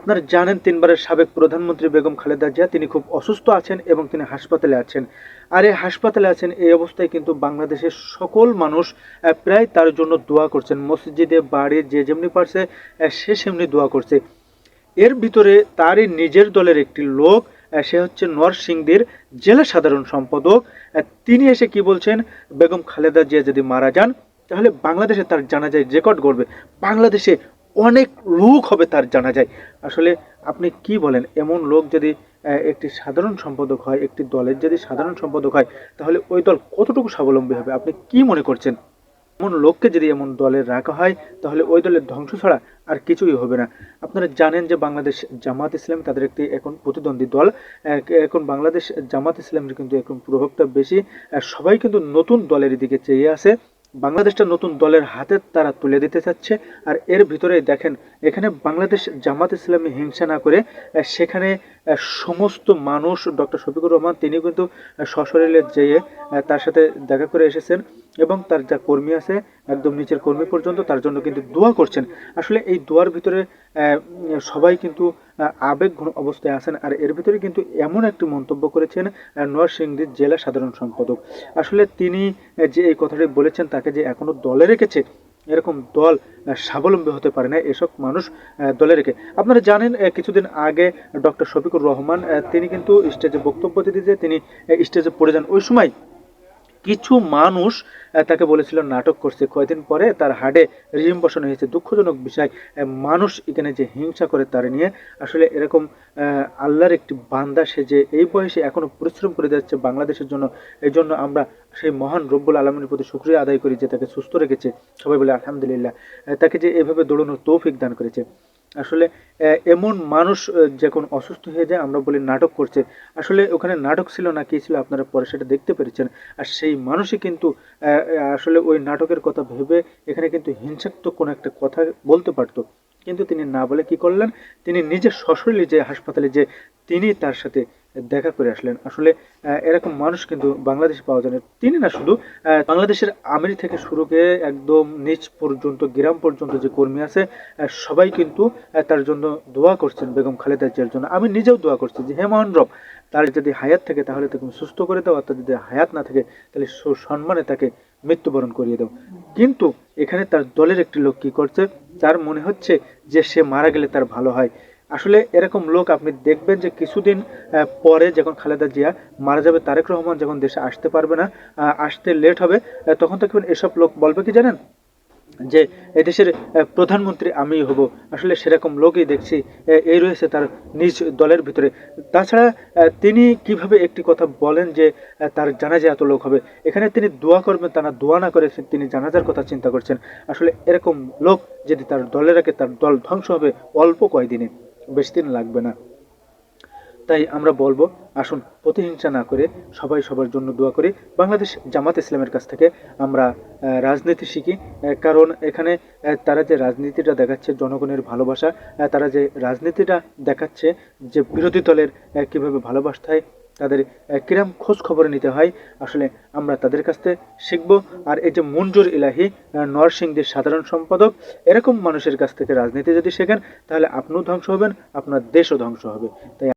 আপনারা জানেন, তিনবারের সাবেক প্রধানমন্ত্রী বেগম খালেদা জিয়া, তিনি খুব অসুস্থ আছেন এবং তিনি হাসপাতালে আছেন। আর এই হাসপাতালে আছেন, এই অবস্থায় কিন্তু বাংলাদেশের সকল মানুষ প্রায় তার জন্য দোয়া করছেন। মসজিদে, বাড়ি, যে যেমনি পারছে সে সেমনি দোয়া করছে। এর ভিতরে তারই নিজের দলের একটি লোক সে হচ্ছে নরসিংদীর জেলা সাধারণ সম্পাদক। তিনি এসে কি বলছেন, বেগম খালেদা জিয়া যদি মারা যান, তাহলে বাংলাদেশে তার জানাজায় রেকর্ড করবে বাংলাদেশে অনেক লোক হবে তার জানা যায়। আসলে আপনি কি বলেন? এমন লোক যদি একটি সাধারণ সম্পাদক হয়, একটি দলের যদি সাধারণ সম্পাদক হয়, তাহলে ওই দল কতটুকু স্বাবলম্বী হবে? আপনি কি মনে করছেন? এমন লোককে যদি এমন দলে রাখা হয়, তাহলে ওই দলের ধ্বংস ছাড়া আর কিছুই হবে না। আপনারা জানেন যে বাংলাদেশ জামাত ইসলাম তাদের একটি এখন প্রতিদ্বন্দ্বী দল। এখন বাংলাদেশ জামাত ইসলামের কিন্তু এখন প্রভাবটা বেশি। সবাই কিন্তু নতুন দলের দিকে চেয়ে আছে। বাংলাদেশটা নতুন দলের হাতে তারা তুলে দিতে চাচ্ছে। আর এর ভিতরে দেখেন, এখানে বাংলাদেশ জামাত ইসলামী হিংসা না করে সেখানে সমস্ত মানুষ, ডক্টর শফিকুর রহমান, তিনি কিন্তু সশরীরে যেয়ে তার সাথে দেখা করে এসেছেন। এবং তার যা কর্মী আছে একদম নিচের কর্মী পর্যন্ত তার জন্য কিন্তু দোয়া করছেন। আসলে এই দোয়ার ভিতরে সবাই কিন্তু আবেগ অবস্থায় আছেন আর এর ভিতরে কিন্তু এমন একটি মন্তব্য করেছেন আহ, নরসিংদীর জেলা সাধারণ সম্পাদক। আসলে তিনি যে এই কথাটি বলেছেন তাকে যে এখনও দলে রেখেছে এরকম দল স্বাবলম্বী হতে পারে না এসব মানুষ দলে রেখে। আপনারা জানেন কিছুদিন আগে ডক্টর শফিকুর রহমান তিনি কিন্তু স্টেজে বক্তব্য দিতে যে তিনি স্টেজে পড়ে যান। ওই সময় কিছু মানুষ তাকে বলেছিল নাটক করছে। কয়েকদিন পরে তার হাড়ে রিম বসানো হয়েছে। দুঃখজনক বিষয় মানুষ এখানে যে হিংসা করে তার নিয়ে, আসলে এরকম আল্লাহর একটি বান্দা, সে যে এই বয়সে এখনও পরিশ্রম করে যাচ্ছে বাংলাদেশের জন্য, এই জন্য আমরা সেই মহান রব্বুল আলমীর প্রতি শুক্রিয়া আদায় করি যে তাকে সুস্থ রেখেছে। সবাই বলে, আলহামদুলিল্লাহ। তাকে যে এভাবে দৌড়ানোর তৌফিক দান করেছে। আসলে এমন মানুষ যখন অসুস্থ হয়ে যায়, আমরা বলি নাটক করছে। আসলে ওখানে নাটক ছিল না, কি ছিল, আপনারা পরে সেটা দেখতে পেরেছেন। আর সেই মানুষই কিন্তু আসলে ওই নাটকের কথা ভেবে এখানে কিন্তু হিংসাত্মক কোনো একটা কথা বলতে পারতো। কিন্তু তিনি না বলে কি করলেন? তিনি নিজের সশরীরে যে হাসপাতালে যে তিনি তার সাথে দেখা করে আসলেন। আসলে এরকম মানুষ কিন্তু বাংলাদেশে পাওয়া যায় না। তিনি না শুধু বাংলাদেশের আমির থেকে শুরু করে একদম নিচ পর্যন্ত, গ্রাম পর্যন্ত যে কর্মী আছে সবাই কিন্তু তার জন্য দোয়া করছেন বেগম খালেদা জিয়ার জন্য। আমি নিজেও দোয়া করছি যে, হে মহান রব, তার যদি হায়াত থাকে, তাহলে তাকে সুস্থ করে দাও তার যদি হায়াত না থাকে, তাহলে সম্মানে তাকে মৃত্যুবরণ করিয়ে দাও। কিন্তু এখানে তার দলের একটি লোক কি করছে? তার মনে হচ্ছে যে সে মারা গেলে তার ভালো হয়। আসলে এরকম লোক আপনি দেখবেন যে কিছুদিন পরে যখন খালেদা জিয়া মারা যাবে, তারেক রহমান যখন দেশে আসতে পারবে না আসতে লেট হবে তখন দেখবেন এসব লোক বলবে কি জানেন? যে এদেশের প্রধানমন্ত্রী আমি হব। আসলে সেরকম লোকই দেখছি এই রয়েছে তার নিজ দলের ভিতরে। তাছাড়া তিনি কীভাবে একটি কথা বলেন যে তার জানাজা এত লোক হবে? এখানে তিনি দোয়া করবেন, তা না, দোয়া না করে তিনি জানাজার কথা চিন্তা করছেন। আসলে এরকম লোক যদি তার দলে রাখে তার দল ধ্বংস হবে অল্প কয়দিনে। বেশি দিন লাগবে না। তাই আমরা বলব, আসুন প্রতিহিংসা না করে সবাই সবার জন্য দোয়া করি। বাংলাদেশ জামাত ইসলামের কাছ থেকে আমরা রাজনীতি শিখি কারণ এখানে তারা যে রাজনীতিটা দেখাচ্ছে, জনগণের ভালোবাসা তারা যে রাজনীতিটা দেখাচ্ছে, যে বিরোধী দলের কীভাবে হয় তাদের কিরাম খোঁজ খবর নিতে হয়। আসলে আমরা তাদের কাছ থেকে শিখব। আর এই যে মঞ্জুর ইলাহি নরসিংদীর সাধারণ সম্পাদক, এরকম মানুষের কাছ থেকে রাজনীতি যদি শেখেন, তাহলে আপনিও ধ্বংস হবেন, আপনার দেশও ধ্বংস হবে। তাই